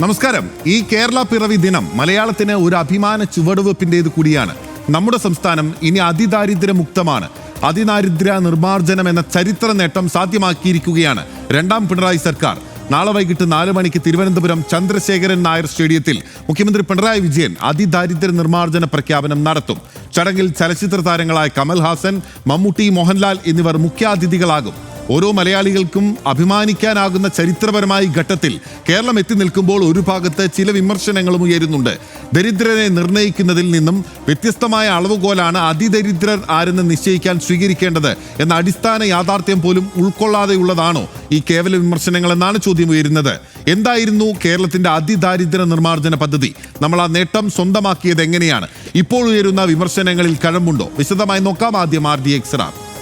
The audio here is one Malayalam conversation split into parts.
നമസ്കാരം. ഈ കേരള പിറവി ദിനം മലയാളത്തിന് ഒരു അഭിമാന ചുവടുവെപ്പിന്റെത് കൂടിയാണ്. നമ്മുടെ സംസ്ഥാനം ഇനി അതിദാരിദ്ര്യമുക്തമാണ്. അതിദാരിദ്ര്യ നിർമ്മാർജനം എന്ന ചരിത്ര നേട്ടം സാധ്യമാക്കിയിരിക്കുകയാണ് രണ്ടാം പിണറായി സർക്കാർ. നാളെ വൈകിട്ട് നാല് മണിക്ക് തിരുവനന്തപുരം ചന്ദ്രശേഖരൻ നായർ സ്റ്റേഡിയത്തിൽ മുഖ്യമന്ത്രി പിണറായി വിജയൻ അതിദാരിദ്ര്യ നിർമ്മാർജന പ്രഖ്യാപനം നടത്തും. ചടങ്ങിൽ ചലച്ചിത്ര താരങ്ങളായ കമൽഹാസൻ മമ്മൂട്ടി മോഹൻലാൽ എന്നിവർ മുഖ്യാതിഥികളാകും. ഓരോ മലയാളികൾക്കും അഭിമാനിക്കാനാകുന്ന ചരിത്രപരമായ ഘട്ടത്തിൽ കേരളം എത്തി നിൽക്കുമ്പോൾ ഒരു ഭാഗത്ത് ചില വിമർശനങ്ങളും ഉയരുന്നുണ്ട്. ദരിദ്രരെ നിർണയിക്കുന്നതിൽ നിന്നും വ്യത്യസ്തമായ അളവുകോലാണ് അതിദരിദ്രർ ആരെന്ന് നിശ്ചയിക്കാൻ സ്വീകരിക്കേണ്ടത് എന്ന അടിസ്ഥാന യാഥാർത്ഥ്യം പോലും ഉൾക്കൊള്ളാതെയുള്ളതാണോ ഈ കേവല വിമർശനങ്ങൾ എന്നാണ് ചോദ്യം ഉയരുന്നത്. എന്തായിരുന്നു കേരളത്തിന്റെ അതിദാരിദ്ര്യ നിർമ്മാർജന പദ്ധതി? നമ്മൾ ആ നേട്ടം സ്വന്തമാക്കിയത് എങ്ങനെയാണ്? ഇപ്പോൾ ഉയരുന്ന വിമർശനങ്ങളിൽ കഴമ്പുണ്ടോ? വിശദമായി നോക്കാം ആദ്യം ആർ ഡി എക്സ് റാം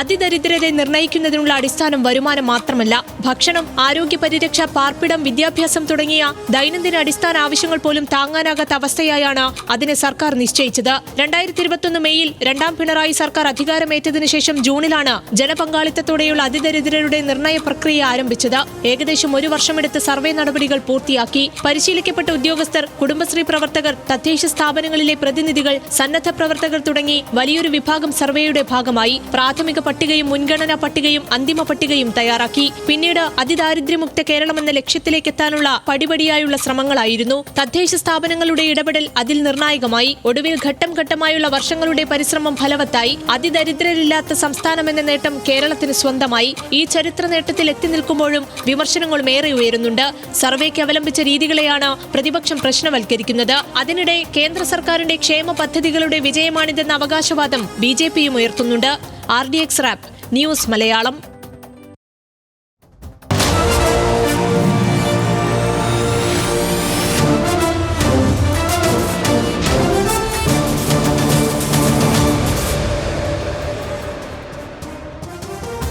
അതിദരിദ്രരെ നിർണയിക്കുന്നതിനുള്ള അടിസ്ഥാനം വരുമാനം മാത്രമല്ല ഭക്ഷണം ആരോഗ്യ പരിരക്ഷ പാർപ്പിടം വിദ്യാഭ്യാസം തുടങ്ങിയ ദൈനംദിന അടിസ്ഥാന ആവശ്യങ്ങൾ പോലും താങ്ങാനാകാത്ത അവസ്ഥയായാണ് അതിനെ സർക്കാർ നിശ്ചയിച്ചത്. രണ്ടായിരത്തി ഇരുപത്തൊന്ന് മെയ്യിൽ രണ്ടാം പിണറായി സർക്കാർ അധികാരമേറ്റതിനു ശേഷം ജൂണിലാണ് ജനപങ്കാളിത്തത്തോടെയുള്ള അതിദരിദ്രരുടെ നിർണയ പ്രക്രിയ ആരംഭിച്ചത്. ഏകദേശം ഒരു വർഷമെടുത്ത് സർവേ നടപടികൾ പൂർത്തിയാക്കി. പരിശീലിക്കപ്പെട്ട ഉദ്യോഗസ്ഥർ കുടുംബശ്രീ പ്രവർത്തകർ തദ്ദേശ സ്ഥാപനങ്ങളിലെ പ്രതിനിധികൾ സന്നദ്ധ പ്രവർത്തകർ തുടങ്ങി വലിയൊരു വിഭാഗം സർവേയുടെ ഭാഗമായി. പ്രാഥമിക പട്ടികയും മുൻഗണനാ പട്ടികയും അന്തിമ പട്ടികയും തയ്യാറാക്കി. പിന്നീട് അതിദാരിദ്ര്യമുക്ത കേരളം എന്ന ലക്ഷ്യത്തിലേക്ക് എത്താനുള്ള പടിപടിയായുള്ള ശ്രമങ്ങളായിരുന്നു. തദ്ദേശ സ്ഥാപനങ്ങളുടെ ഇടപെടൽ അതിൽ നിർണായകമായി. ഒടുവിൽ ഘട്ടം ഘട്ടമായുള്ള വർഷങ്ങളുടെ പരിശ്രമം ഫലവത്തായി. അതിദരിദ്രരില്ലാത്ത സംസ്ഥാനമെന്ന നേട്ടം കേരളത്തിന് സ്വന്തമായി. ഈ ചരിത്ര നേട്ടത്തിൽ എത്തി നിൽക്കുമ്പോഴും വിമർശനങ്ങളും ഏറെ ഉയരുന്നുണ്ട്. സർവേക്ക് അവലംബിച്ച രീതികളെയാണ് പ്രതിപക്ഷം പ്രശ്നവൽക്കരിക്കുന്നത്. അതിനിടെ കേന്ദ്ര സർക്കാരിന്റെ ക്ഷേമ പദ്ധതികളുടെ വിജയമാണിതെന്ന അവകാശവാദം ബി ജെ പിയും ഉയർത്തുന്നുണ്ട്. R D X rap news Malayalam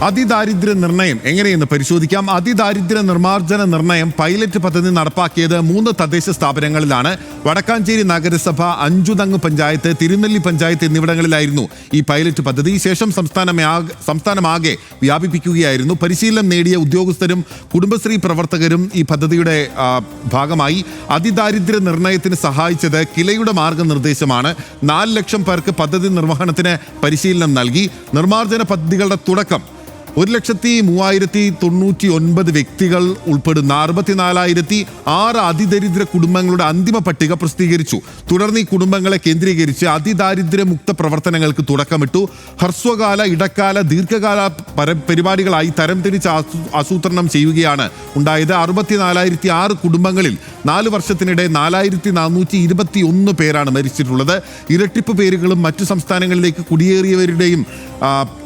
അതിദാരിദ്ര്യ നിർണയം എങ്ങനെയെന്ന് പരിശോധിക്കാം. അതിദാരിദ്ര്യ നിർമ്മാർജന നിർണയം പൈലറ്റ് പദ്ധതി നടപ്പാക്കിയത് മൂന്ന് തദ്ദേശ സ്ഥാപനങ്ങളിലാണ്. വടക്കാഞ്ചേരി നഗരസഭ അഞ്ചുതങ്ങ് പഞ്ചായത്ത് തിരുനെല്ലി പഞ്ചായത്ത് എന്നിവിടങ്ങളിലായിരുന്നു ഈ പൈലറ്റ് പദ്ധതി. ശേഷം സംസ്ഥാനമേ സംസ്ഥാനമാകെ വ്യാപിപ്പിക്കുകയായിരുന്നു. പരിശീലനം നേടിയ ഉദ്യോഗസ്ഥരും കുടുംബശ്രീ പ്രവർത്തകരും ഈ പദ്ധതിയുടെ ഭാഗമായി. അതിദാരിദ്ര്യ നിർണയത്തിന് സഹായിച്ചത് കിലയുടെ മാർഗനിർദ്ദേശമാണ് നാല് ലക്ഷം പേർക്ക് പദ്ധതി നിർവഹണത്തിന് പരിശീലനം നൽകി. നിർമ്മാർജന പദ്ധതികളുടെ തുടക്കം ഒരു ലക്ഷത്തി മൂവായിരത്തി തൊണ്ണൂറ്റി ഒൻപത് വ്യക്തികൾ ഉൾപ്പെടുന്ന അറുപത്തിനാലായിരത്തി ആറ് അതിദരിദ്ര കുടുംബങ്ങളുടെ അന്തിമ പട്ടിക പ്രസിദ്ധീകരിച്ചു. തുടർന്ന് ഈ കുടുംബങ്ങളെ കേന്ദ്രീകരിച്ച് അതിദാരിദ്ര്യമുക്ത പ്രവർത്തനങ്ങൾക്ക് തുടക്കമിട്ടു. ഹ്രസ്വകാല ഇടക്കാല ദീർഘകാല പര പരിപാടികളായി തരംതിരിച്ച് ആസൂ ആസൂത്രണം ചെയ്യുകയാണ് ഉണ്ടായത്. അറുപത്തിനാലായിരത്തി ആറ് കുടുംബങ്ങളിൽ നാല് വർഷത്തിനിടെ നാലായിരത്തി നാനൂറ്റി ഇരുപത്തി ഒന്ന് പേരാണ് മരിച്ചിട്ടുള്ളത്. ഇരട്ടിപ്പ് പേരുകളും മറ്റു സംസ്ഥാനങ്ങളിലേക്ക് കുടിയേറിയവരുടെയും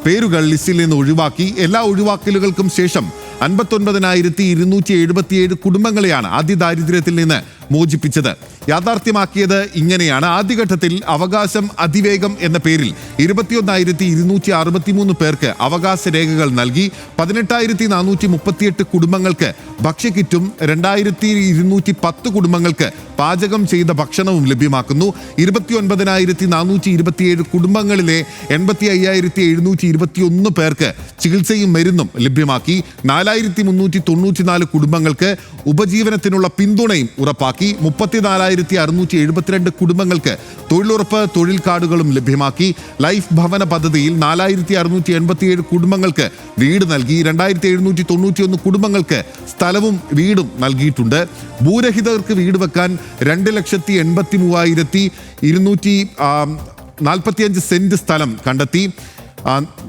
പേരുകൾ ലിസ്റ്റിൽ നിന്ന് ഒഴിവാക്കി. എല്ലാ ഒഴിവാക്കലുകൾക്കും ശേഷം അൻപത്തൊൻപതിനായിരത്തി ഇരുന്നൂറ്റി എഴുപത്തിയേഴ് കുടുംബങ്ങളെയാണ് അതിദാരിദ്ര്യത്തിൽ നിന്ന് മോചിപ്പിച്ചത്. യാഥാർത്ഥ്യമാക്കിയത് ഇങ്ങനെയാണ്. ആദ്യഘട്ടത്തിൽ അവകാശം അതിവേഗം എന്ന പേരിൽ ഇരുപത്തിയൊന്നായിരത്തി ഇരുന്നൂറ്റി അറുപത്തിമൂന്ന് പേർക്ക് അവകാശ രേഖകൾ നൽകി പതിനെട്ടായിരത്തി നാനൂറ്റി മുപ്പത്തിയെട്ട് കുടുംബങ്ങൾക്ക് ഭക്ഷ്യക്കിറ്റും രണ്ടായിരത്തി ഇരുന്നൂറ്റി പത്ത് കുടുംബങ്ങൾക്ക് പാചകം ചെയ്ത ഭക്ഷണവും ലഭ്യമാക്കുന്നു. ഇരുപത്തി ഒൻപതിനായിരത്തി നാനൂറ്റി ഇരുപത്തിയേഴ് കുടുംബങ്ങളിലെ എൺപത്തി അയ്യായിരത്തി എഴുന്നൂറ്റി ഇരുപത്തി ഒന്ന് പേർക്ക് ചികിത്സയും മരുന്നും ലഭ്യമാക്കി. നാലായിരത്തി മുന്നൂറ്റി തൊണ്ണൂറ്റിനാല് കുടുംബങ്ങൾക്ക് ഉപജീവനത്തിനുള്ള പിന്തുണയും ഉറപ്പാക്കി. മുപ്പത്തിനാലായിരത്തി അറുന്നൂറ്റി എഴുപത്തിരണ്ട് കുടുംബങ്ങൾക്ക് തൊഴിലുറപ്പ് തൊഴിൽ കാർഡുകളും ലഭ്യമാക്കി. ലൈഫ് ഭവന പദ്ധതിയിൽ നാലായിരത്തി അറുന്നൂറ്റി എൺപത്തിയേഴ് കുടുംബങ്ങൾക്ക് വീട് നൽകി. രണ്ടായിരത്തി എഴുന്നൂറ്റി തൊണ്ണൂറ്റിയൊന്ന് കുടുംബങ്ങൾക്ക് സ്ഥലവും വീടും നൽകിയിട്ടുണ്ട്. ഭൂരഹിതർക്ക് വീട് വെക്കാൻ രണ്ട് ലക്ഷത്തി എൺപത്തി മൂവായിരത്തി ഇരുന്നൂറ്റി നാൽപ്പത്തിയഞ്ച് സെന്റ് സ്ഥലം കണ്ടെത്തി.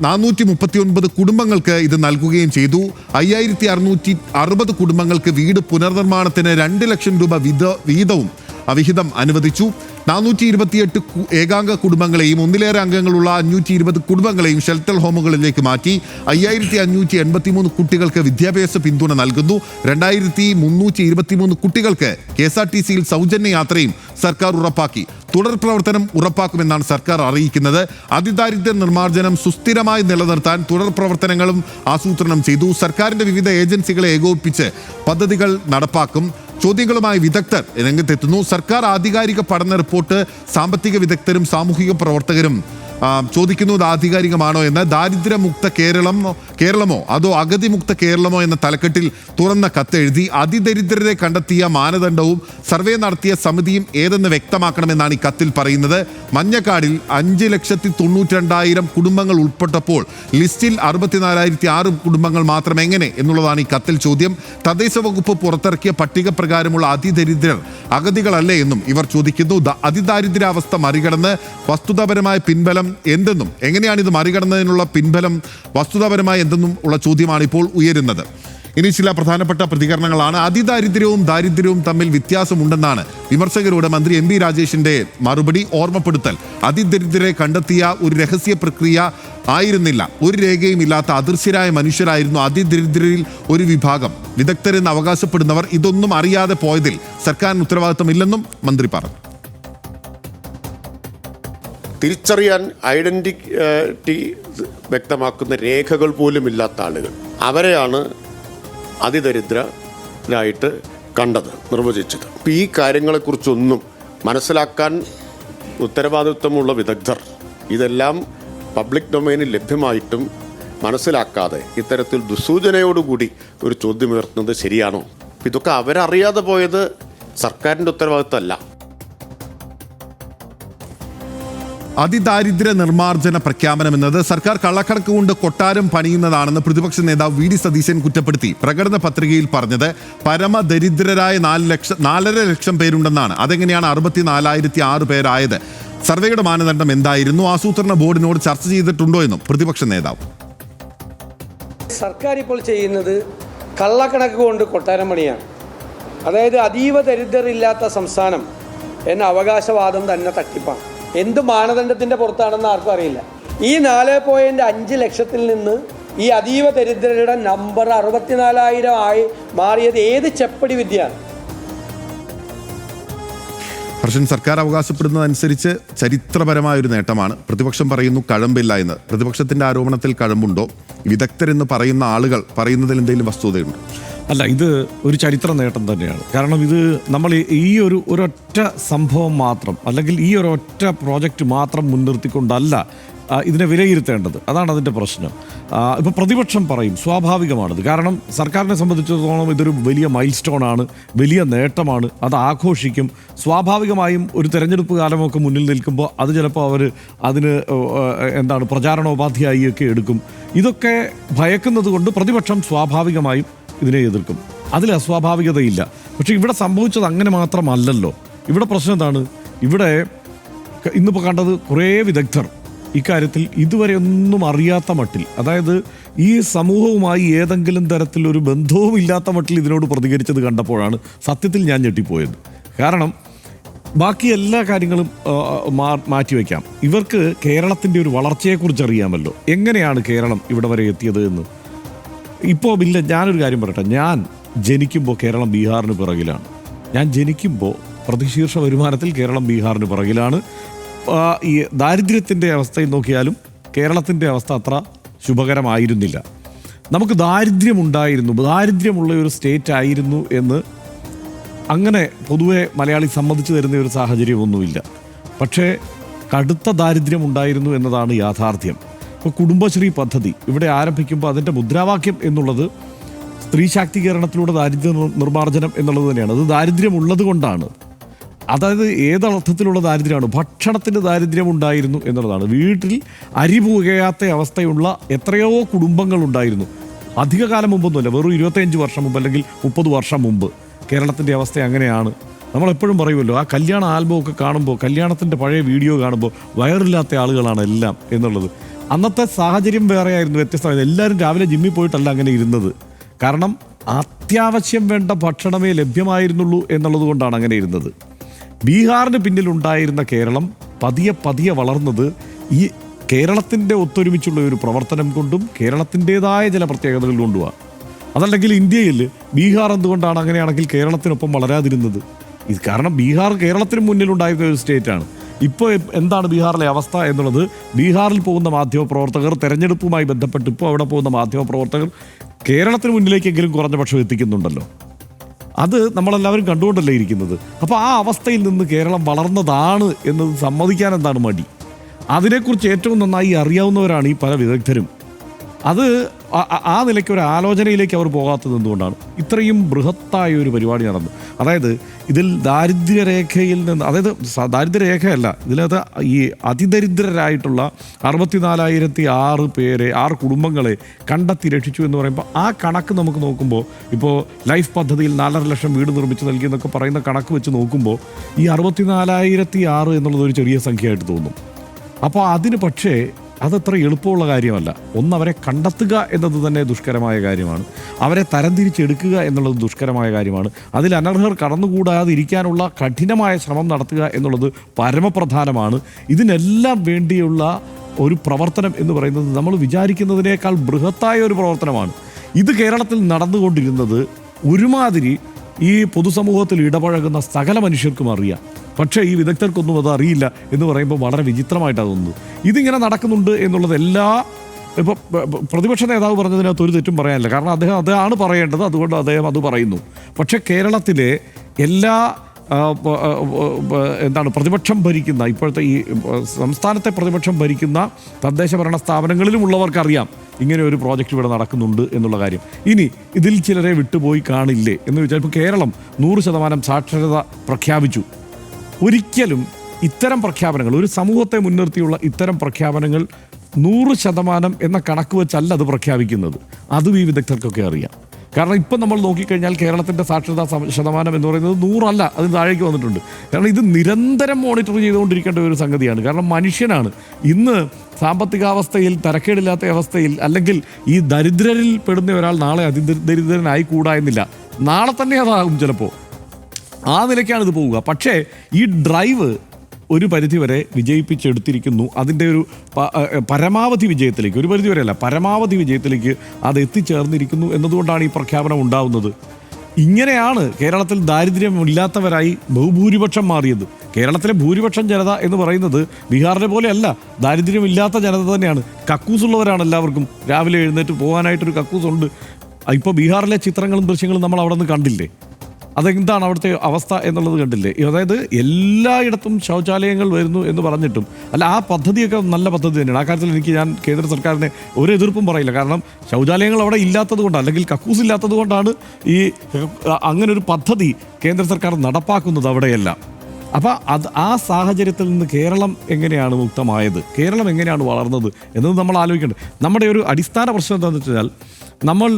നാനൂറ്റി മുപ്പത്തി ഒൻപത് കുടുംബങ്ങൾക്ക് ഇത് നൽകുകയും ചെയ്തു. അയ്യായിരത്തി അറുന്നൂറ്റി അറുപത് കുടുംബങ്ങൾക്ക് വീട് പുനർനിർമ്മാണത്തിന് രണ്ട് ലക്ഷം രൂപ വിധ വീതവും അവിഹിതം അനുവദിച്ചു. നാനൂറ്റി ഇരുപത്തിയെട്ട് ഏകാംഗ കുടുംബങ്ങളെയും ഒന്നിലേറെ അംഗങ്ങളുള്ള അഞ്ഞൂറ്റി ഇരുപത് കുടുംബങ്ങളെയും ഷെൽട്ടർ ഹോമുകളിലേക്ക് മാറ്റി. അയ്യായിരത്തി അഞ്ഞൂറ്റി എൺപത്തി മൂന്ന് കുട്ടികൾക്ക് വിദ്യാഭ്യാസ പിന്തുണ നൽകുന്നു. രണ്ടായിരത്തി മുന്നൂറ്റി ഇരുപത്തിമൂന്ന് കുട്ടികൾക്ക് കെ എസ് ആർ ടി സിയിൽ സൗജന്യ യാത്രയും സർക്കാർ ഉറപ്പാക്കി. തുടർ പ്രവർത്തനം ഉറപ്പാക്കുമെന്നാണ് സർക്കാർ അറിയിക്കുന്നത്. അതിദാരിദ്ര്യ നിർമ്മാർജനം സുസ്ഥിരമായി നിലനിർത്താൻ തുടർ പ്രവർത്തനങ്ങളും ആസൂത്രണം ചെയ്തു. സർക്കാരിന്റെ വിവിധ ഏജൻസികളെ ഏകോപിപ്പിച്ച് പദ്ധതികൾ നടപ്പാക്കും. ചോദ്യങ്ങളുമായി വിദഗ്ധർ രംഗത്തെത്തുന്നു. സർക്കാർ ആധികാരിക പഠന റിപ്പോർട്ട് സാമ്പത്തിക വിദഗ്ധരും സാമൂഹിക പ്രവർത്തകരും ആ, ചോദിക്കുന്നു അത് ആധികാരികമാണോ എന്ന് ദാരിദ്ര്യമുക്ത കേരളം കേരളമോ അതോ അഗതിമുക്ത കേരളമോ എന്ന തലക്കെട്ടിൽ തുറന്ന കത്തെഴുതി അതിദരിദ്രരെ കണ്ടെത്തിയ മാനദണ്ഡവും സർവേ നടത്തിയ സമിതിയും ഏതെന്ന് വ്യക്തമാക്കണമെന്നാണ് ഈ കത്തിൽ പറയുന്നത്. മഞ്ഞക്കാടിൽ അഞ്ച് ലക്ഷത്തി തൊണ്ണൂറ്റി രണ്ടായിരം കുടുംബങ്ങൾ ഉൾപ്പെട്ടപ്പോൾ ലിസ്റ്റിൽ അറുപത്തിനാലായിരത്തി ആറ് കുടുംബങ്ങൾ മാത്രം എങ്ങനെ എന്നുള്ളതാണ് ഈ കത്തിൽ ചോദ്യം. തദ്ദേശ വകുപ്പ് പുറത്തിറക്കിയ പട്ടിക പ്രകാരമുള്ള അതിദരിദ്രർ അഗതികളല്ലേ എന്നും ഇവർ ചോദിക്കുന്നു. അതിദാരിദ്ര്യാവസ്ഥ മറികടന്ന് വസ്തുതാപരമായ പിൻബലം എന്തെന്നും എങ്ങനെയാണ് ഇത് മറികടന്നതിനുള്ള പിൻബലം വസ്തുതാപരമായ എന്തെന്നും ഉള്ള ചോദ്യമാണ് ഇപ്പോൾ ഉയരുന്നത്. ഇനി ചില പ്രധാനപ്പെട്ട പ്രതികരണങ്ങളാണ്. അതിദാരിദ്ര്യവും ദാരിദ്ര്യവും തമ്മിൽ വ്യത്യാസമുണ്ടെന്നാണ് വിമർശകരോട് മന്ത്രി എം ബി രാജേഷിന്റെ മറുപടി ഓർമ്മപ്പെടുത്തൽ. അതിദരിദ്രരെ കണ്ടെത്തിയ ഒരു രഹസ്യ പ്രക്രിയ ആയിരുന്നില്ല. ഒരു രേഖയും ഇല്ലാത്ത അദൃശ്യരായ മനുഷ്യരായിരുന്നു അതിദരിദ്രരിൽ ഒരു വിഭാഗം. വിദഗ്ധരെന്ന് അവകാശപ്പെടുന്നവർ ഇതൊന്നും അറിയാതെ പോയതിൽ സർക്കാരിന് ഉത്തരവാദിത്തമില്ലെന്നും മന്ത്രി പറഞ്ഞു. തിരിച്ചറിയാൻ ഐഡന്റിറ്റി വ്യക്തമാക്കുന്ന രേഖകൾ പോലും ഇല്ലാത്ത ആളുകൾ. അവരെയാണ് അതിദരിദ്രരായിട്ട് കണ്ടത് നിർവചിച്ചത്. അപ്പം ഈ കാര്യങ്ങളെക്കുറിച്ചൊന്നും മനസ്സിലാക്കാൻ ഉത്തരവാദിത്വമുള്ള വിദഗ്ധർ ഇതെല്ലാം പബ്ലിക് ഡൊമൈനിൽ ലഭ്യമായിട്ടും മനസ്സിലാക്കാതെ ഇത്തരത്തിൽ ദുസൂചനയോടുകൂടി ഒരു ചോദ്യമുയർത്തുന്നത് ശരിയാണോ? ഇതൊക്കെ അവരറിയാതെ പോയത് സർക്കാരിന്റെ ഉത്തരവാദിത്തമല്ല. അതിദാരിദ്ര്യ നിർമ്മാർജന പ്രഖ്യാപനം എന്നത് സർക്കാർ കള്ളക്കണക്ക് കൊണ്ട് കൊട്ടാരം പണിയുന്നതാണെന്ന് പ്രതിപക്ഷ നേതാവ് വി ഡി സതീശൻ കുറ്റപ്പെടുത്തി. പ്രകടന പത്രികയിൽ പറഞ്ഞത് പരമദരിദ്രരായ നാല് ലക്ഷം നാലര ലക്ഷം പേരുണ്ടെന്നാണ്. അതെങ്ങനെയാണ് അറുപത്തിനാലായിരത്തി ആറ് പേരായത്? സർവേയുടെ മാനദണ്ഡം എന്തായിരുന്നു? ആസൂത്രണ ബോർഡിനോട് ചർച്ച ചെയ്തിട്ടുണ്ടോ എന്നും പ്രതിപക്ഷ നേതാവ്. സർക്കാർ ഇപ്പോൾ ചെയ്യുന്നത് കള്ളക്കണക്ക് കൊണ്ട് കൊട്ടാരം പണിയാണ്. അതായത് അതീവ ദരിദ്രരില്ലാത്ത സംസ്ഥാനം എന്ന അവകാശവാദം തന്നെ തട്ടിപ്പാണ്. എന്ത് മാനദണ്ഡത്തിന്റെ പുറത്താണെന്ന് ആർക്കും അറിയില്ല. ഈ നാല് പോയിന്റ് അഞ്ച് ലക്ഷത്തിൽ നിന്ന് ഈ അതീവ ദരിദ്രരുടെ നമ്പർ അറുപത്തിനാലായിരം ആയി മാറിയത് ഏത് ചെപ്പടി വിദ്യയാണ്? ഹർഷൻ സർക്കാർ അവകാശപ്പെടുന്നതനുസരിച്ച് ചരിത്രപരമായ ഒരു നേട്ടമാണ്. പ്രതിപക്ഷം പറയുന്നു കഴമ്പില്ല എന്ന്. പ്രതിപക്ഷത്തിന്റെ ആരോപണത്തിൽ കഴമ്പുണ്ടോ? വിദഗ്ധരെന്ന് പറയുന്ന ആളുകൾ പറയുന്നതിൽ എന്തെങ്കിലും വസ്തുതയുണ്ടോ? അല്ല ഇത് ഒരു ചരിത്ര നേട്ടം തന്നെയാണ്. കാരണം ഇത് നമ്മൾ ഈ ഒരു ഒരൊറ്റ സംഭവം മാത്രം അല്ലെങ്കിൽ ഈ ഒരൊറ്റ പ്രോജക്റ്റ് മാത്രം മുൻനിർത്തിക്കൊണ്ടല്ല ഇതിനെ വിലയിരുത്തേണ്ടത്. അതാണ് അതിന്റെ പ്രശ്നം. ഇപ്പോൾ പ്രതിപക്ഷം പറയും സ്വാഭാവികമാണത്. കാരണം സർക്കാരിനെ സംബന്ധിച്ചിടത്തോളം ഇതൊരു വലിയ മൈൽ സ്റ്റോണാണ് വലിയ നേട്ടമാണ്. അത് ആഘോഷിക്കും. സ്വാഭാവികമായും ഒരു തെരഞ്ഞെടുപ്പ് കാലമൊക്കെ മുന്നിൽ നിൽക്കുമ്പോൾ അത് ചിലപ്പോൾ അവർ അതിന് എന്താണ് പ്രചാരണോപാധിയായി ഒക്കെ എടുക്കും. ഇതൊക്കെ ഭയക്കുന്നത് കൊണ്ട് പ്രതിപക്ഷം സ്വാഭാവികമായും ഇതിനെ എതിർക്കും. അതിൽ അസ്വാഭാവികതയില്ല. പക്ഷെ ഇവിടെ സംഭവിച്ചത് അങ്ങനെ മാത്രമല്ലല്ലോ. ഇവിടെ പ്രശ്നം എന്താണ്? ഇവിടെ ഇന്നിപ്പോൾ കണ്ടത് കുറേ വിദഗ്ധർ ഇക്കാര്യത്തിൽ ഇതുവരെ ഒന്നും അറിയാത്ത മട്ടിൽ അതായത് ഈ സമൂഹവുമായി ഏതെങ്കിലും തരത്തിലൊരു ബന്ധവും ഇല്ലാത്ത മട്ടിൽ ഇതിനോട് പ്രതികരിച്ചത് കണ്ടപ്പോഴാണ് സത്യത്തിൽ ഞാൻ ഞെട്ടിപ്പോയത്. കാരണം ബാക്കി എല്ലാ കാര്യങ്ങളും മാറ്റിവെക്കാം. ഇവർക്ക് കേരളത്തിന്റെ ഒരു വളർച്ചയെക്കുറിച്ച് അറിയാമല്ലോ എങ്ങനെയാണ് കേരളം ഇവിടെ വരെ എത്തിയത് എന്ന്? ഇപ്പോൾ ഇല്ല ഞാനൊരു കാര്യം പറയട്ടെ. ഞാൻ ജനിക്കുമ്പോൾ കേരളം ബീഹാറിന് പിറകിലാണ്. ഞാൻ ജനിക്കുമ്പോൾ പ്രതിശീർഷ വരുമാനത്തിൽ കേരളം ബീഹാറിന് പിറകിലാണ്. ഈ ദാരിദ്ര്യത്തിന്റെ അവസ്ഥയിൽ നോക്കിയാലും കേരളത്തിന്റെ അവസ്ഥ അത്ര ശുഭകരമായിരുന്നില്ല. നമുക്ക് ദാരിദ്ര്യമുണ്ടായിരുന്നു. ദാരിദ്ര്യമുള്ള ഒരു സ്റ്റേറ്റ് ആയിരുന്നു എന്ന് അങ്ങനെ പൊതുവെ മലയാളി സമ്മതിച്ചു തരുന്ന ഒരു സാഹചര്യമൊന്നുമില്ല. പക്ഷേ കടുത്ത ദാരിദ്ര്യമുണ്ടായിരുന്നു എന്നതാണ് യാഥാർത്ഥ്യം. ഇപ്പോൾ കുടുംബശ്രീ പദ്ധതി ഇവിടെ ആരംഭിക്കുമ്പോൾ അതിന്റെ മുദ്രാവാക്യം എന്നുള്ളത് സ്ത്രീ ശാക്തീകരണത്തിലൂടെ ദാരിദ്ര്യ നിർ- നിർമ്മാർജനം എന്നുള്ളത് തന്നെയാണ്. അത് ദാരിദ്ര്യമുള്ളത് കൊണ്ടാണ്. അതായത് ഏതർത്ഥത്തിലുള്ള ദാരിദ്ര്യമാണ്? ഭക്ഷണത്തിന്റെ ദാരിദ്ര്യം ഉണ്ടായിരുന്നു എന്നുള്ളതാണ്. വീട്ടിൽ അരി പുകയാത്ത അവസ്ഥയുള്ള എത്രയോ കുടുംബങ്ങൾ ഉണ്ടായിരുന്നു. അധിക കാലം മുമ്പൊന്നുമല്ല. വെറും ഇരുപത്തഞ്ച് വർഷം മുമ്പ് അല്ലെങ്കിൽ മുപ്പത് വർഷം മുമ്പ് കേരളത്തിന്റെ അവസ്ഥ അങ്ങനെയാണ്. നമ്മളെപ്പോഴും പറയുമല്ലോ ആ കല്യാണ ആൽബമൊക്കെ കാണുമ്പോൾ കല്യാണത്തിന്റെ പഴയ വീഡിയോ കാണുമ്പോൾ വയറില്ലാത്ത ആളുകളാണ് എല്ലാം എന്നുള്ളത്. അന്നത്തെ സാഹചര്യം വേറെയായിരുന്നു വ്യത്യസ്തമായത് എല്ലാവരും രാവിലെ ജിമ്മിൽ പോയിട്ടല്ല അങ്ങനെ ഇരുന്നത്. കാരണം അത്യാവശ്യം വേണ്ട ഭക്ഷണമേ ലഭ്യമായിരുന്നുള്ളൂ എന്നുള്ളത് കൊണ്ടാണ് അങ്ങനെ ഇരുന്നത്. ബീഹാറിന് പിന്നിലുണ്ടായിരുന്ന കേരളം പതിയെ പതിയെ വളർന്നത് ഈ കേരളത്തിന്റെ ഒത്തൊരുമിച്ചുള്ള ഒരു പ്രവർത്തനം കൊണ്ടും കേരളത്തിന്റെതായ ചില പ്രത്യേകതകൾ കൊണ്ടുമാണ് അതല്ലെങ്കിൽ ഇന്ത്യയിൽ ബീഹാർ എന്തുകൊണ്ടാണ് അങ്ങനെയാണെങ്കിൽ കേരളത്തിനൊപ്പം വളരാതിരുന്നത്? ഇത് കാരണം ബീഹാർ കേരളത്തിന് മുന്നിലുണ്ടായിരുന്ന ഒരു സ്റ്റേറ്റാണ്. ഇപ്പോൾ എന്താണ് ബീഹാറിലെ അവസ്ഥ എന്നുള്ളത്? ബീഹാറിൽ പോകുന്ന മാധ്യമപ്രവർത്തകർ തെരഞ്ഞെടുപ്പുമായി ബന്ധപ്പെട്ട് ഇപ്പോൾ അവിടെ പോകുന്ന മാധ്യമപ്രവർത്തകർ കേരളത്തിന് മുന്നിലേക്കെങ്കിലും കുറഞ്ഞ പക്ഷം എത്തിക്കുന്നുണ്ടല്ലോ. അത് നമ്മളെല്ലാവരും കണ്ടുകൊണ്ടല്ലേ ഇരിക്കുന്നത്. അപ്പോൾ ആ അവസ്ഥയിൽ നിന്ന് കേരളം വളർന്നതാണ് എന്നത് സമ്മതിക്കാൻ എന്താണ് മടി? അതിനെക്കുറിച്ച് ഏറ്റവും നന്നായി അറിയാവുന്നവരാണ് ഈ പല വിദഗ്ധരും. അത് ആ- നിലയ്ക്ക് ഒരു ആലോചനയിലേക്ക് അവർ പോകാത്തത് എന്തുകൊണ്ടാണ്? ഇത്രയും ബൃഹത്തായ ഒരു പരിപാടി നടന്നു. അതായത് ഇതിൽ ദാരിദ്ര്യരേഖയിൽ നിന്ന് അതായത് ദാരിദ്ര്യരേഖയല്ല ഇതിനകത്ത് ഈ അതിദരിദ്രരായിട്ടുള്ള അറുപത്തിനാലായിരത്തി ആറ് പേരെ ആറ് കുടുംബങ്ങളെ കണ്ടെത്തി രക്ഷിച്ചു എന്ന് പറയുമ്പോൾ ആ കണക്ക് നമുക്ക് നോക്കുമ്പോൾ ഇപ്പോൾ ലൈഫ് പദ്ധതിയിൽ നാലര ലക്ഷം വീട് നിർമ്മിച്ച് നൽകി എന്നൊക്കെ പറയുന്ന കണക്ക് വെച്ച് നോക്കുമ്പോൾ ഈ അറുപത്തിനാലായിരത്തി ആറ് എന്നുള്ളത് ഒരു ചെറിയ സംഖ്യയായിട്ട് തോന്നും. അപ്പോൾ അതിന് പക്ഷേ അതത്ര എളുപ്പമുള്ള കാര്യമല്ല. ഒന്ന് അവരെ കണ്ടെത്തുക എന്നത് തന്നെ ദുഷ്കരമായ കാര്യമാണ്. അവരെ തരംതിരിച്ചെടുക്കുക എന്നുള്ളത് ദുഷ്കരമായ കാര്യമാണ്. അതിൽ അനർഹർ കടന്നുകൂടാതിരിക്കാനുള്ള കഠിനമായ ശ്രമം നടത്തുക എന്നുള്ളത് പരമപ്രധാനമാണ്. ഇതിനെല്ലാം വേണ്ടിയുള്ള ഒരു പ്രവർത്തനം എന്ന് പറയുന്നത് നമ്മൾ വിചാരിക്കുന്നതിനേക്കാൾ ബൃഹത്തായ ഒരു പ്രവർത്തനമാണ്. ഇത് കേരളത്തിൽ നടന്നുകൊണ്ടിരുന്നത് ഒരുമാതിരി ഈ പൊതുസമൂഹത്തിൽ ഇടപഴകുന്ന സകല മനുഷ്യർക്കും അറിയാം. പക്ഷേ ഈ വിദഗ്ധർക്കൊന്നും അത് അറിയില്ല എന്ന് പറയുമ്പോൾ വളരെ വിചിത്രമായിട്ടാണ് തോന്നുന്നത്. ഇതിങ്ങനെ നടക്കുന്നുണ്ട് എന്നുള്ളത് എല്ലാ ഇപ്പോൾ പ്രതിപക്ഷ നേതാവ് പറഞ്ഞതിനകത്ത് ഒരു തെറ്റും പറയാനില്ല. കാരണം അദ്ദേഹം അതാണ് പറയേണ്ടത് അതുകൊണ്ട് അദ്ദേഹം അത് പറയുന്നു. പക്ഷേ കേരളത്തിലെ എല്ലാ എന്താണ് പ്രതിപക്ഷം ഭരിക്കുന്ന ഇപ്പോഴത്തെ ഈ സംസ്ഥാനത്തെ പ്രതിപക്ഷം ഭരിക്കുന്ന തദ്ദേശ ഭരണ സ്ഥാപനങ്ങളിലും ഉള്ളവർക്കറിയാം ഇങ്ങനെ ഒരു പ്രോജക്റ്റ് ഇവിടെ നടക്കുന്നുണ്ട് എന്നുള്ള കാര്യം. ഇനി ഇതിൽ ചിലരെ വിട്ടുപോയി കാണില്ലേ എന്ന് വെച്ചാൽ ഇപ്പോൾ കേരളം നൂറ് ശതമാനം സാക്ഷരത പ്രഖ്യാപിച്ചു. ഒരിക്കലും ഇത്തരം പ്രഖ്യാപനങ്ങൾ ഒരു സമൂഹത്തെ മുൻനിർത്തിയുള്ള ഇത്തരം പ്രഖ്യാപനങ്ങൾ നൂറ് ശതമാനം എന്ന കണക്ക് വെച്ചല്ല അത് പ്രഖ്യാപിക്കുന്നത്. അതും ഈ വിദഗ്ധർക്കൊക്കെ അറിയാം. കാരണം ഇപ്പം നമ്മൾ നോക്കിക്കഴിഞ്ഞാൽ കേരളത്തിന്റെ സാക്ഷരതാ ശതമാനം എന്ന് പറയുന്നത് നൂറല്ല അത് താഴേക്ക് വന്നിട്ടുണ്ട്. കാരണം ഇത് നിരന്തരം മോണിറ്റർ ചെയ്തുകൊണ്ടിരിക്കേണ്ട ഒരു സംഗതിയാണ്. കാരണം മനുഷ്യനാണ്. ഇന്ന് സാമ്പത്തികാവസ്ഥയിൽ തരക്കേടില്ലാത്ത അവസ്ഥയിൽ അല്ലെങ്കിൽ ഈ ദരിദ്രരിൽ പെടുന്ന ഒരാൾ നാളെ അതിദരിദ്രനായി കൂടാ എന്നില്ല. നാളെ തന്നെ അതാകും ചിലപ്പോൾ. ആ നിലയ്ക്കാണ് ഇത് പോവുക. പക്ഷേ ഈ ഡ്രൈവ് ഒരു പരിധിവരെ വിജയിപ്പിച്ചെടുത്തിരിക്കുന്നു. അതിന്റെ ഒരു പരമാവധി വിജയത്തിലേക്ക് ഒരു പരിധിവരെ അല്ല പരമാവധി വിജയത്തിലേക്ക് അത് എത്തിച്ചേർന്നിരിക്കുന്നു എന്നതുകൊണ്ടാണ് ഈ പ്രഖ്യാപനം ഉണ്ടാവുന്നത്. ഇങ്ങനെയാണ് കേരളത്തിൽ ദാരിദ്ര്യമില്ലാത്തവരായി ബഹുഭൂരിപക്ഷം മാറിയത്. കേരളത്തിലെ ഭൂരിപക്ഷം ജനത എന്ന് പറയുന്നത് ബീഹാറിനെ പോലെയല്ല ദാരിദ്ര്യമില്ലാത്ത ജനത തന്നെയാണ്. കക്കൂസുള്ളവരാണ് എല്ലാവർക്കും. രാവിലെ എഴുന്നേറ്റ് പോകാനായിട്ടൊരു കക്കൂസുണ്ട്. ഇപ്പോൾ ബീഹാറിലെ ചിത്രങ്ങളും ദൃശ്യങ്ങളും നമ്മൾ അവിടെ നിന്ന് കണ്ടില്ലേ? അതെന്താണ് അവിടുത്തെ അവസ്ഥ എന്നുള്ളത് കണ്ടില്ലേ? അതായത് എല്ലായിടത്തും ശൗചാലയങ്ങൾ വരുന്നു എന്ന് പറഞ്ഞിട്ടും അല്ല ആ പദ്ധതിയൊക്കെ നല്ല പദ്ധതി തന്നെയാണ്. ആ കാര്യത്തിൽ എനിക്ക് ഞാൻ കേന്ദ്ര സർക്കാരിനെ ഒരു എതിർപ്പും പറയില്ല. കാരണം ശൗചാലയങ്ങൾ അവിടെ ഇല്ലാത്തത് കൊണ്ട് അല്ലെങ്കിൽ കക്കൂസ് ഇല്ലാത്തത് കൊണ്ടാണ് ഈ അങ്ങനെ ഒരു പദ്ധതി കേന്ദ്ര സർക്കാർ നടപ്പാക്കുന്നത് അവിടെയല്ല. അപ്പോൾ അത് ആ സാഹചര്യത്തിൽ നിന്ന് കേരളം എങ്ങനെയാണ് മുക്തമായത്? കേരളം എങ്ങനെയാണ് വളർന്നത് എന്നത് നമ്മൾ ആലോചിക്കേണ്ടത്. നമ്മുടെ ഒരു അടിസ്ഥാന പ്രശ്നം എന്താണെന്ന് വെച്ചാൽ നമ്മൾ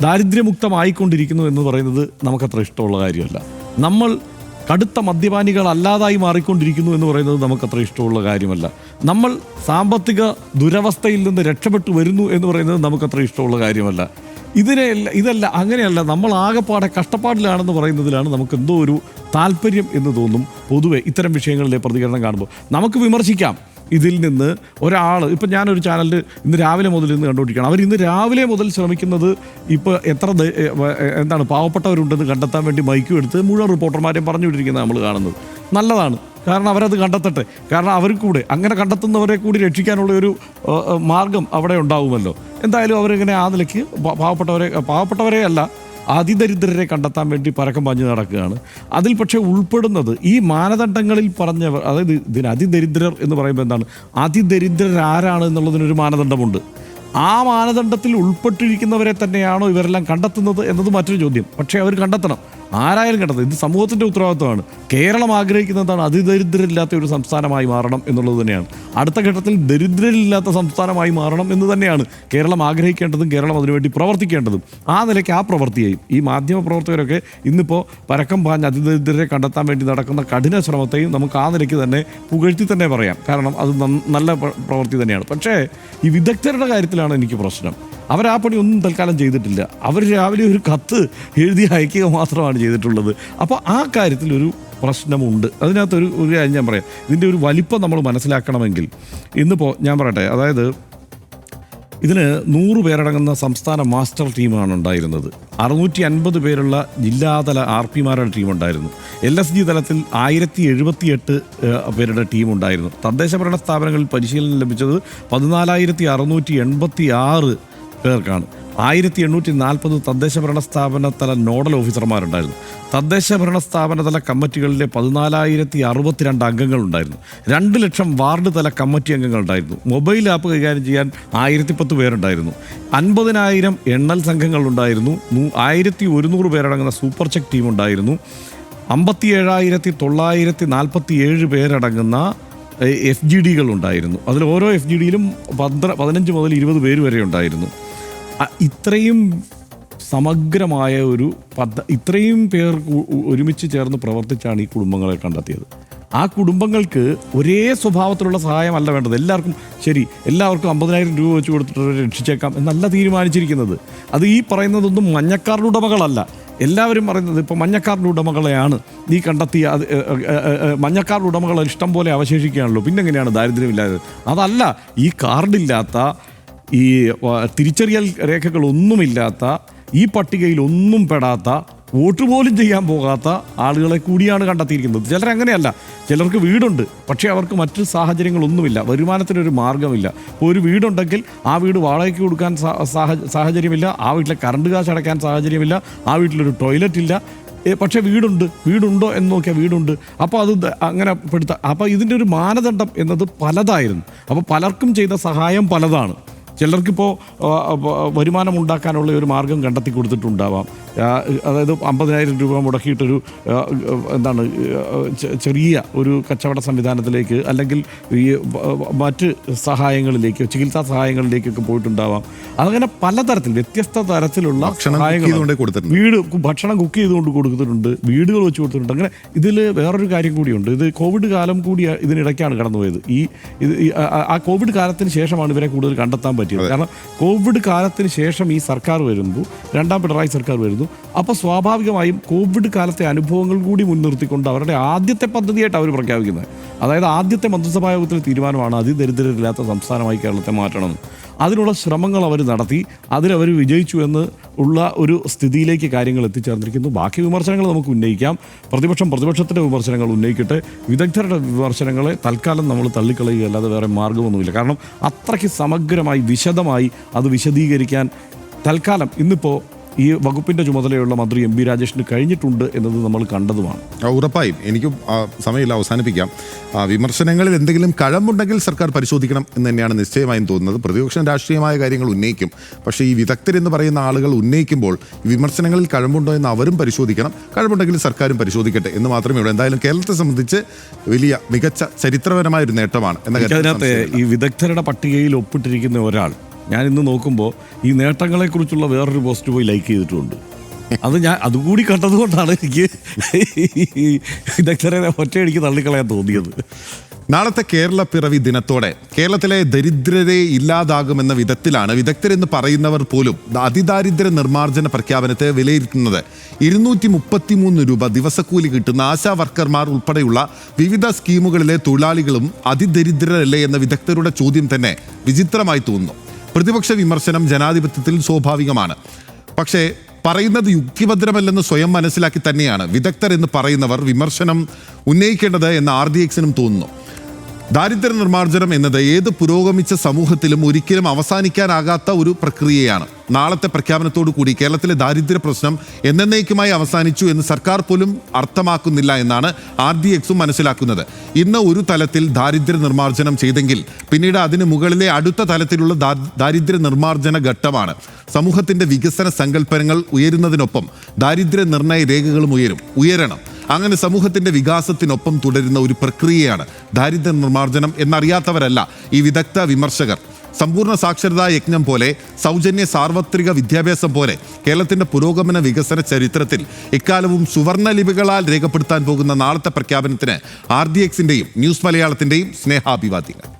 ദാരിദ്ര്യമുക്തമായിക്കൊണ്ടിരിക്കുന്നു എന്ന് പറയുന്നത് നമുക്കത്ര ഇഷ്ടമുള്ള കാര്യമല്ല. നമ്മൾ കടുത്ത മദ്യപാനികളല്ലാതായി മാറിക്കൊണ്ടിരിക്കുന്നു എന്ന് പറയുന്നത് നമുക്കത്ര ഇഷ്ടമുള്ള കാര്യമല്ല. നമ്മൾ സാമ്പത്തിക ദുരവസ്ഥയിൽ നിന്ന് രക്ഷപ്പെട്ടു വരുന്നു എന്ന് പറയുന്നത് നമുക്കത്ര ഇഷ്ടമുള്ള കാര്യമല്ല. ഇതിനെ ഇതല്ല അങ്ങനെയല്ല നമ്മൾ ആകെപ്പാടെ കഷ്ടപ്പാടിലാണെന്ന് പറയുന്നതിലാണ് നമുക്ക് എന്തോ ഒരു താല്പര്യം എന്ന് തോന്നും. പൊതുവെ ഇത്തരം വിഷയങ്ങളിലെ പ്രതികരണം കാണുമ്പോൾ. നമുക്ക് വിമർശിക്കാം. ഇതിൽ നിന്ന് ഒരാൾ ഇപ്പം ഞാനൊരു ചാനലിൽ ഇന്ന് രാവിലെ മുതൽ ഇന്ന് കണ്ടുകൊണ്ടിരിക്കുകയാണ് അവർ ഇന്ന് രാവിലെ മുതൽ ശ്രമിക്കുന്നത് ഇപ്പോൾ എത്ര എന്താണ് പാവപ്പെട്ടവരുണ്ടെന്ന് കണ്ടെത്താൻ വേണ്ടി മൈക്കും എടുത്ത് മുഴുവൻ റിപ്പോർട്ടർമാരെയും പറഞ്ഞു വിട്ടിരിക്കുന്നത് നമ്മൾ കാണുന്നത്. നല്ലതാണ്. കാരണം അവരത് കണ്ടെത്തട്ടെ. കാരണം അവർ കൂടെ അങ്ങനെ കണ്ടെത്തുന്നവരെ കൂടി രക്ഷിക്കാനുള്ള ഒരു മാർഗം അവിടെ ഉണ്ടാവുമല്ലോ. എന്തായാലും അവരിങ്ങനെ ആ നിലയ്ക്ക് പാവപ്പെട്ടവരെ പാവപ്പെട്ടവരെ അല്ല അതിദരിദ്രരെ കണ്ടെത്താൻ വേണ്ടി പരക്കം പാഞ്ഞു നടക്കുകയാണ്. അതിൽ പക്ഷേ ഉൾപ്പെടുന്നത് ഈ മാനദണ്ഡങ്ങളിൽ പറഞ്ഞവർ അതായത് ഇതിന് അതിദരിദ്രർ എന്ന് പറയുമ്പോൾ എന്താണ്? അതിദരിദ്രർ ആരാണ് എന്നുള്ളതിനൊരു മാനദണ്ഡമുണ്ട്. ആ മാനദണ്ഡത്തിൽ ഉൾപ്പെട്ടിരിക്കുന്നവരെ തന്നെയാണോ ഇവരെല്ലാം കണ്ടെത്തുന്നത് എന്നത് മറ്റൊരു ചോദ്യം. പക്ഷേ അവർ കണ്ടെത്തണം. ആരായാലും കണ്ടത് ഇത് സമൂഹത്തിന്റെ ഉത്തരവാദിത്വമാണ്. കേരളം ആഗ്രഹിക്കുന്നതാണ് അതിദരിദ്രരില്ലാത്ത ഒരു സംസ്ഥാനമായി മാറണം എന്നുള്ളത് തന്നെയാണ്. അടുത്ത ഘട്ടത്തിൽ ദരിദ്രരില്ലാത്ത സംസ്ഥാനമായി മാറണം എന്ന് തന്നെയാണ് കേരളം ആഗ്രഹിക്കേണ്ടതും കേരളം അതിനുവേണ്ടി പ്രവർത്തിക്കേണ്ടതും. ആ നിലയ്ക്ക് ആ പ്രവൃത്തിയെയും. ഈ മാധ്യമ പ്രവർത്തകരൊക്കെ ഇന്നിപ്പോൾ പരക്കം പാഞ്ഞ് അതിദരിദ്രരെ കണ്ടെത്താൻ വേണ്ടി നടക്കുന്ന കഠിന ശ്രമത്തെയും നമുക്ക് ആ നിലയ്ക്ക് തന്നെ പുകഴ്ത്തി തന്നെ പറയാം. കാരണം അത് നല്ല പ്ര- പ്രവൃത്തി തന്നെയാണ്. പക്ഷേ ഈ വിദഗ്ധരുടെ കാര്യത്തിലാണ് എനിക്ക് പ്രശ്നം. അവർ ആ പണി ഒന്നും തൽക്കാലം ചെയ്തിട്ടില്ല. അവർ രാവിലെ ഒരു കത്ത് എഴുതി അയക്കുക മാത്രമാണ് ചെയ്തിട്ടുള്ളത്. അപ്പോൾ ആ കാര്യത്തിലൊരു പ്രശ്നമുണ്ട്. അതിനകത്തൊരു ഒരു കാര്യം ഞാൻ പറയാം. ഇതിന്റെ ഒരു വലിപ്പം നമ്മൾ മനസ്സിലാക്കണമെങ്കിൽ ഇന്നിപ്പോൾ ഞാൻ പറയട്ടെ. അതായത് ഇതിന് നൂറ് പേരടങ്ങുന്ന സംസ്ഥാന മാസ്റ്റർ ടീമാണ് ഉണ്ടായിരുന്നത്. അറുന്നൂറ്റി അൻപത് പേരുള്ള ജില്ലാതല ആർ പിമാരുടെ ടീം ഉണ്ടായിരുന്നു എൽ എസ് ജി തലത്തിൽ ആയിരത്തി എഴുപത്തിയെട്ട് പേരുടെ ടീം ഉണ്ടായിരുന്നു തദ്ദേശ ഭരണ സ്ഥാപനങ്ങളിൽ പരിശീലനം ലഭിച്ചത് പതിനാലായിരത്തി അറുന്നൂറ്റി എൺപത്തി ആറ് പേർക്കാണ് ആയിരത്തി എണ്ണൂറ്റി നാൽപ്പത് തദ്ദേശ ഭരണ സ്ഥാപന തല നോഡൽ ഓഫീസർമാരുണ്ടായിരുന്നു. തദ്ദേശ ഭരണ സ്ഥാപന തല കമ്മിറ്റികളിലെ പതിനാലായിരത്തി അറുപത്തിരണ്ട് അംഗങ്ങളുണ്ടായിരുന്നു. രണ്ട് ലക്ഷം വാർഡ് തല കമ്മിറ്റി അംഗങ്ങളുണ്ടായിരുന്നു. മൊബൈൽ ആപ്പ് കൈകാര്യം ചെയ്യാൻ ആയിരത്തി പത്ത് പേരുണ്ടായിരുന്നു. അൻപതിനായിരം എണ്ണൽ സംഘങ്ങളുണ്ടായിരുന്നു. ആയിരത്തി ഒരുന്നൂറ് പേരടങ്ങുന്ന സൂപ്പർ ചെക്ക് ടീം ഉണ്ടായിരുന്നു അമ്പത്തി ഏഴായിരത്തി തൊള്ളായിരത്തി നാൽപ്പത്തി ഏഴ് പേരടങ്ങുന്ന എഫ് ജി ഡികൾ ഉണ്ടായിരുന്നു അതിൽ ഓരോ എഫ് ജി ഡിയിലും പന്ത്ര പതിനഞ്ച് മുതൽ ഇരുപത് പേര് വരെ ഉണ്ടായിരുന്നു. ഇത്രയും സമഗ്രമായ ഒരു പദ്ധ ഇത്രയും പേർ ഒരുമിച്ച് ചേർന്ന് പ്രവർത്തിച്ചാണ് ഈ കുടുംബങ്ങളെ കണ്ടെത്തിയത്. ആ കുടുംബങ്ങൾക്ക് ഒരേ സ്വഭാവത്തിലുള്ള സഹായമല്ല വേണ്ടത്. എല്ലാവർക്കും ശരി എല്ലാവർക്കും അമ്പതിനായിരം രൂപ വെച്ച് കൊടുത്തിട്ട് രക്ഷിച്ചേക്കാം എന്നല്ല തീരുമാനിച്ചിരിക്കുന്നത്. അത് ഈ പറയുന്നതൊന്നും മഞ്ഞക്കാരുടെ ഉടമകളല്ല. എല്ലാവരും പറയുന്നത് ഇപ്പോൾ മഞ്ഞക്കാരുടെ ഉടമകളെയാണ് നീ കണ്ടെത്തിയ അത് മഞ്ഞക്കാരുടെ ഉടമകൾ ഇഷ്ടം പോലെ അവശേഷിക്കുകയാണല്ലോ. പിന്നെങ്ങനെയാണ് ദാരിദ്ര്യമില്ലാതെ? അതല്ല ഈ കാർഡില്ലാത്ത ഈ തിരിച്ചറിയൽ രേഖകളൊന്നുമില്ലാത്ത ഈ പട്ടികയിൽ ഒന്നും പെടാത്ത വോട്ട് പോലും ചെയ്യാൻ പോകാത്ത ആളുകളെ കൂടിയാണ് കണ്ടെത്തിയിരിക്കുന്നത്. ചിലർ അങ്ങനെയല്ല. ചിലർക്ക് വീടുണ്ട് പക്ഷേ അവർക്ക് മറ്റു സാഹചര്യങ്ങളൊന്നുമില്ല. വരുമാനത്തിനൊരു മാർഗമില്ല ഇപ്പോൾ ഒരു വീടുണ്ടെങ്കിൽ ആ വീട് വാടകയ്ക്ക് കൊടുക്കാൻ സാഹചര്യമില്ല. ആ വീട്ടിലെ കറണ്ട് കാശ് അടയ്ക്കാൻ സാഹചര്യമില്ല. ആ വീട്ടിലൊരു ടോയ്ലറ്റ് ഇല്ല പക്ഷേ വീടുണ്ട്. വീടുണ്ടോ എന്ന് നോക്കിയാൽ വീടുണ്ട്. അപ്പോൾ അത് അങ്ങനെ പെടുത്ത അപ്പോൾ ഇതിന്റെ ഒരു മാനദണ്ഡം എന്നത് പലതായിരുന്നു. അപ്പോൾ പലർക്കും ചെയ്ത സഹായം പലതാണ്. ചിലർക്കിപ്പോൾ വരുമാനം ഉണ്ടാക്കാനുള്ള ഒരു മാർഗം കണ്ടെത്തി കൊടുത്തിട്ടുണ്ടാവാം. അതായത് അമ്പതിനായിരം രൂപ മുടക്കിയിട്ടൊരു എന്താണ് ചെറിയ ഒരു കച്ചവട സംവിധാനത്തിലേക്ക് അല്ലെങ്കിൽ ഈ മറ്റ് സഹായങ്ങളിലേക്ക് ചികിത്സാ സഹായങ്ങളിലേക്കൊക്കെ പോയിട്ടുണ്ടാവാം. അതങ്ങനെ പലതരത്തിൽ വ്യത്യസ്ത തരത്തിലുള്ള സഹായങ്ങൾ വീട് ഭക്ഷണം കുക്ക് ചെയ്തുകൊണ്ട് കൊടുത്തിട്ടുണ്ട് വീടുകൾ വെച്ച് കൊടുത്തിട്ടുണ്ട്. അങ്ങനെ ഇതിൽ വേറൊരു കാര്യം കൂടിയുണ്ട്. ഇത് കോവിഡ് കാലം കൂടി ഇതിനിടയ്ക്കാണ് കടന്നുപോയത്. ഈ ഇത് ആ- കോവിഡ് കാലത്തിന് ശേഷമാണ് ഇവരെ കൂടുതൽ കണ്ടെത്താൻ പറ്റിയത്. കാരണം കോവിഡ് കാലത്തിന് ശേഷം ഈ സർക്കാർ വരുന്നു രണ്ടാം പിണറായി സർക്കാർ വരുന്നു. അപ്പോൾ സ്വാഭാവികമായും കോവിഡ് കാലത്തെ അനുഭവങ്ങൾ കൂടി മുൻനിർത്തിക്കൊണ്ട് അവരുടെ ആദ്യത്തെ പദ്ധതിയായിട്ട് അവർ പ്രഖ്യാപിക്കുന്നത്. അതായത് ആദ്യത്തെ മന്ത്രിസഭാ യോഗത്തിലെ തീരുമാനമാണ് അതിദരിദ്രരില്ലാത്ത സംസ്ഥാനമായി കേരളത്തെ മാറ്റണം. അതിനുള്ള ശ്രമങ്ങൾ അവർ നടത്തി അതിലവർ വിജയിച്ചു എന്ന് ഉള്ള ഒരു സ്ഥിതിയിലേക്ക് കാര്യങ്ങൾ എത്തിച്ചേർന്നിരിക്കുന്നു. ബാക്കി വിമർശനങ്ങൾ നമുക്ക് ഉന്നയിക്കാം. പ്രതിപക്ഷം പ്രതിപക്ഷത്തിന്റെ വിമർശനങ്ങൾ ഉന്നയിക്കട്ടെ. വിദഗ്ധരുടെ വിമർശനങ്ങളെ തൽക്കാലം നമ്മൾ തള്ളിക്കളയുക അല്ലാതെ വേറെ മാർഗമൊന്നുമില്ല. കാരണം അത്രയ്ക്ക് സമഗ്രമായി വിശദമായി അത് വിശദീകരിക്കാൻ തൽക്കാലം ഇന്നിപ്പോൾ ഈ വകുപ്പിന്റെ ചുമതലയുള്ള മന്ത്രി എം ബി രാജേഷിന് കഴിഞ്ഞിട്ടുണ്ട് എന്നത് നമ്മൾ കണ്ടതുമാണ്. ഉറപ്പായും. എനിക്കും ആ, സമയമില്ല അവസാനിപ്പിക്കാം. വിമർശനങ്ങളിൽ എന്തെങ്കിലും കഴമ്പുണ്ടെങ്കിൽ സർക്കാർ പരിശോധിക്കണം എന്ന് തന്നെയാണ് നിശ്ചയമായും തോന്നുന്നത്. പ്രതിപക്ഷം രാഷ്ട്രീയമായ കാര്യങ്ങൾ ഉന്നയിക്കും. പക്ഷേ ഈ വിദഗ്ധരെന്ന് പറയുന്ന ആളുകൾ ഉന്നയിക്കുമ്പോൾ വിമർശനങ്ങളിൽ കഴമ്പുണ്ടോ എന്ന് അവരും പരിശോധിക്കണം. കഴമ്പുണ്ടെങ്കിൽ സർക്കാരും പരിശോധിക്കട്ടെ എന്ന് മാത്രമേ ഉള്ളൂ. എന്തായാലും കേരളത്തെ സംബന്ധിച്ച് വലിയ മികച്ച ചരിത്രപരമായ ഒരു നേട്ടമാണ് എന്ന ഈ വിദഗ്ധരുടെ പട്ടികയിൽ ഒപ്പിട്ടിരിക്കുന്ന ഒരാൾ ഞാൻ ഇന്ന് നോക്കുമ്പോൾ ഈ നേട്ടങ്ങളെക്കുറിച്ചുള്ള വേറൊരു പോസ്റ്റ് പോയി ലൈക്ക് ചെയ്തിട്ടുണ്ട്. അത് ഞാൻ അതുകൂടി കണ്ടതുകൊണ്ടാണ് എനിക്ക് ഈ ഒറ്റയടിക്ക് തള്ളിക്കളയാൻ തോന്നിയത്. നാളത്തെ കേരള പിറവി ദിനത്തോടെ കേരളത്തിലെ ദരിദ്രരെ ഇല്ലാതാകുമെന്ന വിധത്തിലാണ് വിദഗ്ധരെന്ന് പറയുന്നവർ പോലും അതിദാരിദ്ര്യ നിർമ്മാർജന പ്രഖ്യാപനത്തെ വിലയിരുത്തുന്നത്. ഇരുന്നൂറ്റി മുപ്പത്തിമൂന്ന് രൂപ ദിവസക്കൂലി കിട്ടുന്ന ആശാ വർക്കർമാർ ഉൾപ്പെടെയുള്ള വിവിധ സ്കീമുകളിലെ തൊഴിലാളികളും അതിദരിദ്രരല്ലേ എന്ന വിദഗ്ധരുടെ ചോദ്യം തന്നെ വിചിത്രമായി തോന്നുന്നു. പ്രതിപക്ഷ വിമർശനം ജനാധിപത്യത്തിൽ സ്വാഭാവികമാണ്. പക്ഷേ പറയുന്നത് യുക്തിഭദ്രമല്ലെന്ന് സ്വയം മനസ്സിലാക്കി തന്നെയാണ് വിദഗ്ധർ എന്ന് പറയുന്നവർ വിമർശനം ഉന്നയിക്കേണ്ടത് എന്ന് ആർ ഡി എക്സിനും തോന്നുന്നു. ദാരിദ്ര്യ നിർമ്മാർജനം എന്നത് ഏത് പുരോഗമിച്ച സമൂഹത്തിലും ഒരിക്കലും അവസാനിക്കാനാകാത്ത ഒരു പ്രക്രിയയാണ്. നാളത്തെ പ്രഖ്യാപനത്തോടു കൂടി കേരളത്തിലെ ദാരിദ്ര്യ പ്രശ്നം എന്നേക്കുമായി അവസാനിച്ചു എന്ന് സർക്കാർ പോലും അർത്ഥമാക്കുന്നില്ല എന്നാണ് ആർ ഡി എക്സും മനസ്സിലാക്കുന്നത്. ഇന്ന് ഒരു തലത്തിൽ ദാരിദ്ര്യ നിർമ്മാർജനം ചെയ്തെങ്കിൽ പിന്നീട് അതിന് മുകളിലെ അടുത്ത തലത്തിലുള്ള ദാരിദ്ര്യ നിർമ്മാർജന ഘട്ടമാണ്. സമൂഹത്തിന്റെ വികസന സങ്കല്പനങ്ങൾ ഉയരുന്നതിനൊപ്പം ദാരിദ്ര്യ നിർണയ രേഖകളും ഉയരും ഉയരണം. അങ്ങനെ സമൂഹത്തിന്റെ വികാസത്തിനൊപ്പം തുടരുന്ന ഒരു പ്രക്രിയയാണ് ദാരിദ്ര്യ നിർമ്മാർജനം എന്നറിയാത്തവരല്ല ഈ വിദഗ്ധ വിമർശകർ. സമ്പൂർണ സാക്ഷരതാ യജ്ഞം പോലെ സൗജന്യ സാർവത്രിക വിദ്യാഭ്യാസം പോലെ കേരളത്തിന്റെ പുരോഗമന വികസന ചരിത്രത്തിൽ ഇക്കാലവും സുവർണലിപികളാൽ രേഖപ്പെടുത്താൻ പോകുന്ന നാളത്തെ പ്രഖ്യാപനത്തിന് ആർ ഡി എക്സിന്റെയും ന്യൂസ് മലയാളത്തിന്റെയും സ്നേഹാഭിവാദ്യങ്ങൾ.